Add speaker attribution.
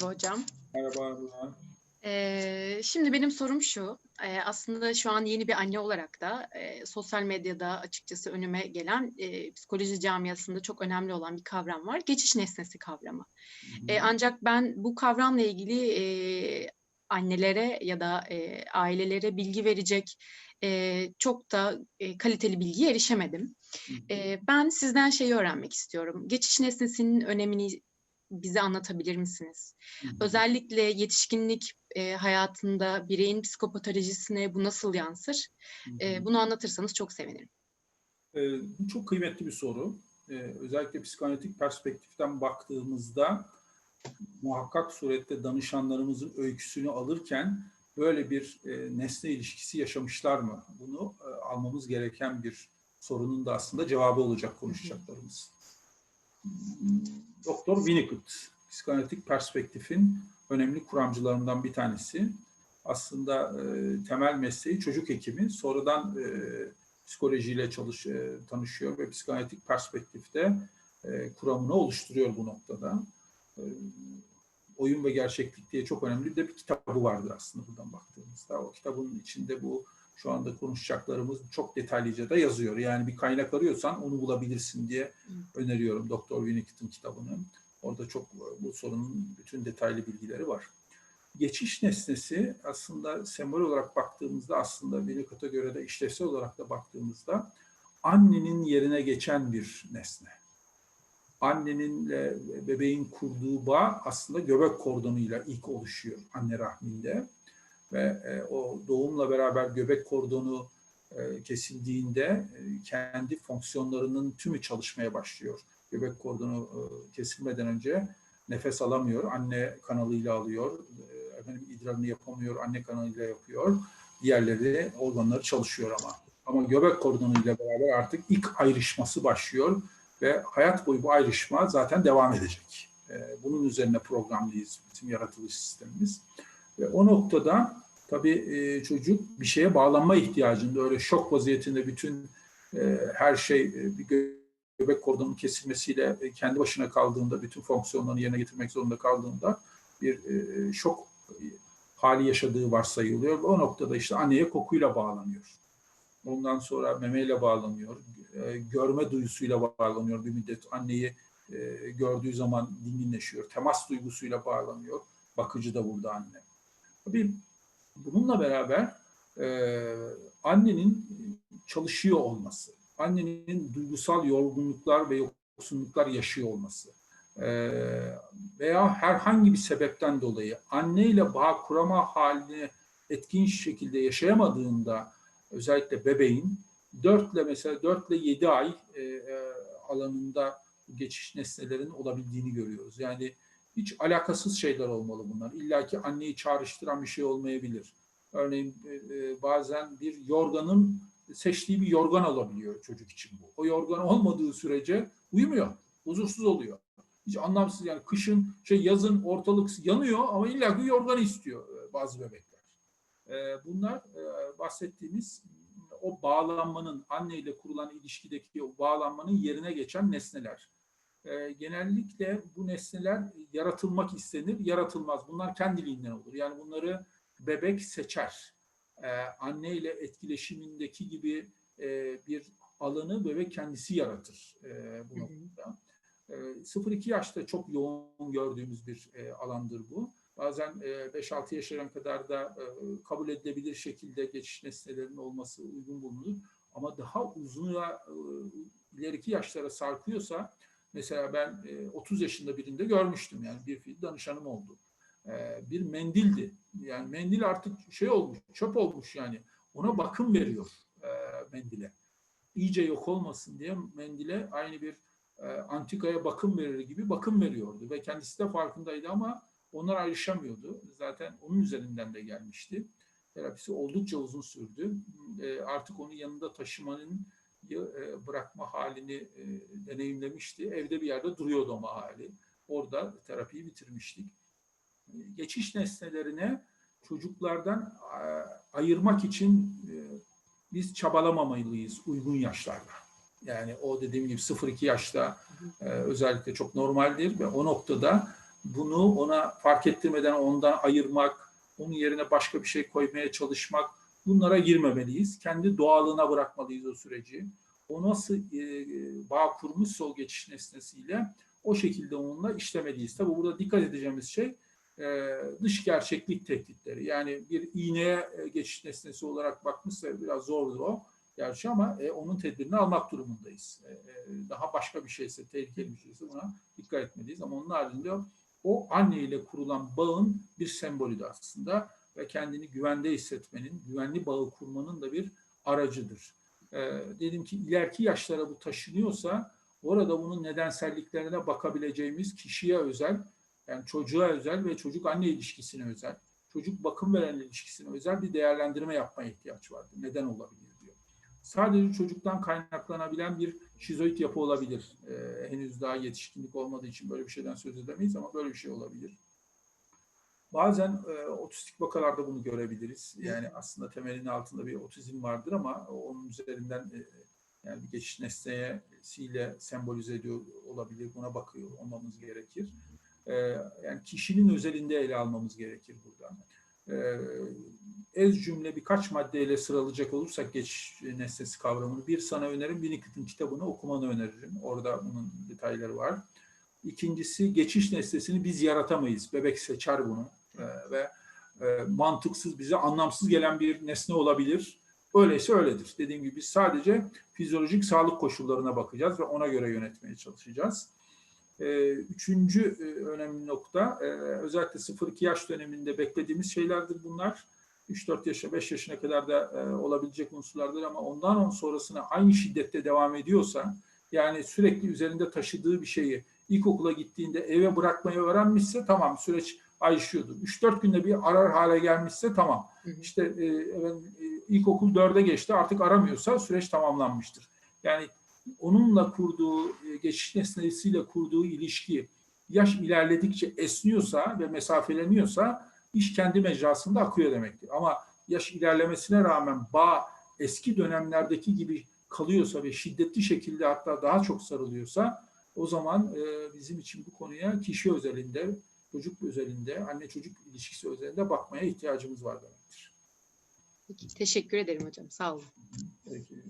Speaker 1: Merhaba hocam.
Speaker 2: Merhaba.
Speaker 1: Ee, şimdi benim sorum şu. Ee, aslında şu an yeni bir anne olarak da e, sosyal medyada açıkçası önüme gelen e, psikoloji camiasında çok önemli olan bir kavram var. Geçiş nesnesi kavramı. E, ancak ben bu kavramla ilgili e, annelere ya da e, ailelere bilgi verecek e, çok da e, kaliteli bilgiye erişemedim. E, ben sizden şeyi öğrenmek istiyorum. Geçiş nesnesinin önemini bize anlatabilir misiniz? Özellikle yetişkinlik e, hayatında bireyin psikopatolojisine bu nasıl yansır? E, bunu anlatırsanız çok sevinirim.
Speaker 2: Ee, Bu çok kıymetli bir soru. Ee, Özellikle psikanalitik perspektiften baktığımızda muhakkak surette danışanlarımızın öyküsünü alırken böyle bir e, nesne ilişkisi yaşamışlar mı? Bunu e, almamız gereken bir sorunun da aslında cevabı olacak konuşacaklarımız. Doktor Winnicott, psikanalitik perspektifin önemli kuramcılarından bir tanesi. Aslında e, temel mesleği çocuk hekimi. Sonradan e, psikolojiyle çalış, e, tanışıyor ve psikanalitik perspektifte e, kuramını oluşturuyor bu noktada. E, Oyun ve Gerçeklik diye çok önemli de bir kitabı vardır aslında buradan baktığımızda. O kitabın içinde bu şu anda konuşacaklarımız çok detaylıca da yazıyor. Yani bir kaynak arıyorsan onu bulabilirsin diye öneriyorum Doktor Winnicott'ın kitabını. Orada çok bu sorunun bütün detaylı bilgileri var. Geçiş nesnesi aslında sembol olarak baktığımızda aslında Winnicott'a göre de işlevsel olarak da baktığımızda annenin yerine geçen bir nesne. Anneninle bebeğin kurduğu bağ aslında göbek kordonuyla ilk oluşuyor anne rahminde ve e, o doğumla beraber göbek kordonu e, kesildiğinde e, kendi fonksiyonlarının tümü çalışmaya başlıyor. Göbek kordonu e, kesilmeden önce nefes alamıyor, anne kanalıyla alıyor, e, efendim idrarını yapamıyor, anne kanalıyla yapıyor. Diğerleri organları çalışıyor ama. Ama göbek kordonuyla beraber artık ilk ayrışması başlıyor ve hayat boyu bu ayrışma zaten devam edecek. E, bunun üzerine programlıyız bizim yaratılış sistemimiz. Ve o noktada tabii e, çocuk bir şeye bağlanma ihtiyacında öyle şok vaziyetinde bütün e, her şey e, bir göbek kordonun kesilmesiyle e, kendi başına kaldığında bütün fonksiyonlarını yerine getirmek zorunda kaldığında bir e, şok hali yaşadığı varsayılıyor. O noktada işte anneye kokuyla bağlanıyor. Ondan sonra memeyle bağlanıyor. E, görme duyusuyla bağlanıyor bir müddet. Anneyi e, gördüğü zaman dinginleşiyor. Temas duygusuyla bağlanıyor. Bakıcı da burada anne. Tabii bununla beraber e, annenin çalışıyor olması, annenin duygusal yorgunluklar ve yoksunluklar yaşıyor olması e, veya herhangi bir sebepten dolayı anneyle bağ kurama halini etkin şekilde yaşayamadığında özellikle bebeğin 4 ile mesela 4 ile 7 ay e, e, alanında geçiş nesnelerin olabildiğini görüyoruz. Yani hiç alakasız şeyler olmalı bunlar. İlla ki anneyi çağrıştıran bir şey olmayabilir. Örneğin e, bazen bir yorganın seçtiği bir yorgan olabiliyor çocuk için bu. O yorgan olmadığı sürece uyumuyor, huzursuz oluyor. Hiç anlamsız yani kışın, şey yazın ortalık yanıyor ama illa ki yorgan istiyor e, bazı bebekler. E, bunlar bahsettiğimiz o bağlanmanın, anneyle kurulan ilişkideki o bağlanmanın yerine geçen nesneler e, genellikle bu nesneler yaratılmak istenir, yaratılmaz. Bunlar kendiliğinden olur. Yani bunları bebek seçer. E, anne ile etkileşimindeki gibi e, bir alanı bebek kendisi yaratır e, bu noktada. E, 0-2 yaşta çok yoğun gördüğümüz bir e, alandır bu. Bazen e, 5-6 yaşlarına kadar da e, kabul edilebilir şekilde geçiş nesnelerinin olması uygun bulunur. Ama daha uzun e, ileriki yaşlara sarkıyorsa Mesela ben 30 yaşında birinde görmüştüm yani bir fiil danışanım oldu. Bir mendildi. Yani mendil artık şey olmuş, çöp olmuş yani. Ona bakım veriyor mendile. İyice yok olmasın diye mendile aynı bir antikaya bakım verir gibi bakım veriyordu. Ve kendisi de farkındaydı ama onlar ayrışamıyordu. Zaten onun üzerinden de gelmişti. Terapisi oldukça uzun sürdü. Artık onu yanında taşımanın bırakma halini deneyimlemişti. Evde bir yerde duruyordu ama hali. Orada terapiyi bitirmiştik. Geçiş nesnelerine çocuklardan ayırmak için biz çabalamamalıyız uygun yaşlarda. Yani o dediğim gibi 0-2 yaşta özellikle çok normaldir ve o noktada bunu ona fark ettirmeden ondan ayırmak, onun yerine başka bir şey koymaya çalışmak bunlara girmemeliyiz. Kendi doğalına bırakmalıyız o süreci. O nasıl e, bağ kurmuşsa o geçiş nesnesiyle o şekilde onunla işlemeliyiz. Tabi burada dikkat edeceğimiz şey e, dış gerçeklik tehditleri. Yani bir iğneye e, geçiş nesnesi olarak bakmışsa biraz zordur o gerçi ama e, onun tedbirini almak durumundayız. E, e, daha başka bir şeyse, tehlikeli bir şeyse buna dikkat etmeliyiz. Ama onun haricinde o anne ile kurulan bağın bir sembolü de aslında ve kendini güvende hissetmenin, güvenli bağı kurmanın da bir aracıdır. E, dedim ki ileriki yaşlara bu taşınıyorsa orada bunun nedenselliklerine bakabileceğimiz kişiye özel, yani çocuğa özel ve çocuk anne ilişkisine özel, çocuk bakım veren ilişkisine özel bir değerlendirme yapmaya ihtiyaç vardır. Neden olabilir diyor. Sadece çocuktan kaynaklanabilen bir şizoid yapı olabilir. Ee, henüz daha yetişkinlik olmadığı için böyle bir şeyden söz edemeyiz ama böyle bir şey olabilir. Bazen e, otistik vakalarda bunu görebiliriz. Yani aslında temelinin altında bir otizm vardır ama onun üzerinden e, yani bir geçiş nesnesiyle sembolize ediyor olabilir. Buna bakıyor olmamız gerekir. E, yani kişinin özelinde ele almamız gerekir burada. E, ez cümle birkaç maddeyle sıralayacak olursak geçiş nesnesi kavramını bir sana önerim, Winnicott'ın kitabını okumanı öneririm. Orada bunun detayları var. İkincisi geçiş nesnesini biz yaratamayız. Bebek seçer bunu ve e, mantıksız bize anlamsız gelen bir nesne olabilir. Öyleyse öyledir. Dediğim gibi biz sadece fizyolojik sağlık koşullarına bakacağız ve ona göre yönetmeye çalışacağız. E, üçüncü e, önemli nokta e, özellikle 0-2 yaş döneminde beklediğimiz şeylerdir bunlar. 3-4 yaşa 5 yaşına kadar da e, olabilecek unsurlardır ama ondan sonrasına aynı şiddette devam ediyorsa yani sürekli üzerinde taşıdığı bir şeyi ilkokula gittiğinde eve bırakmayı öğrenmişse tamam süreç ayrışıyordur. 3-4 günde bir arar hale gelmişse tamam.
Speaker 1: Hı hı.
Speaker 2: İşte e, efendim, e, ilkokul 4'e geçti artık aramıyorsa süreç tamamlanmıştır. Yani onunla kurduğu, e, geçiş nesnesiyle kurduğu ilişki yaş ilerledikçe esniyorsa ve mesafeleniyorsa iş kendi mecrasında akıyor demektir. Ama yaş ilerlemesine rağmen bağ eski dönemlerdeki gibi kalıyorsa ve şiddetli şekilde hatta daha çok sarılıyorsa o zaman e, bizim için bu konuya kişi özelinde, çocuk özelinde, anne çocuk ilişkisi özelinde bakmaya ihtiyacımız var demektir.
Speaker 1: Peki, teşekkür ederim hocam. Sağ olun.
Speaker 2: Peki.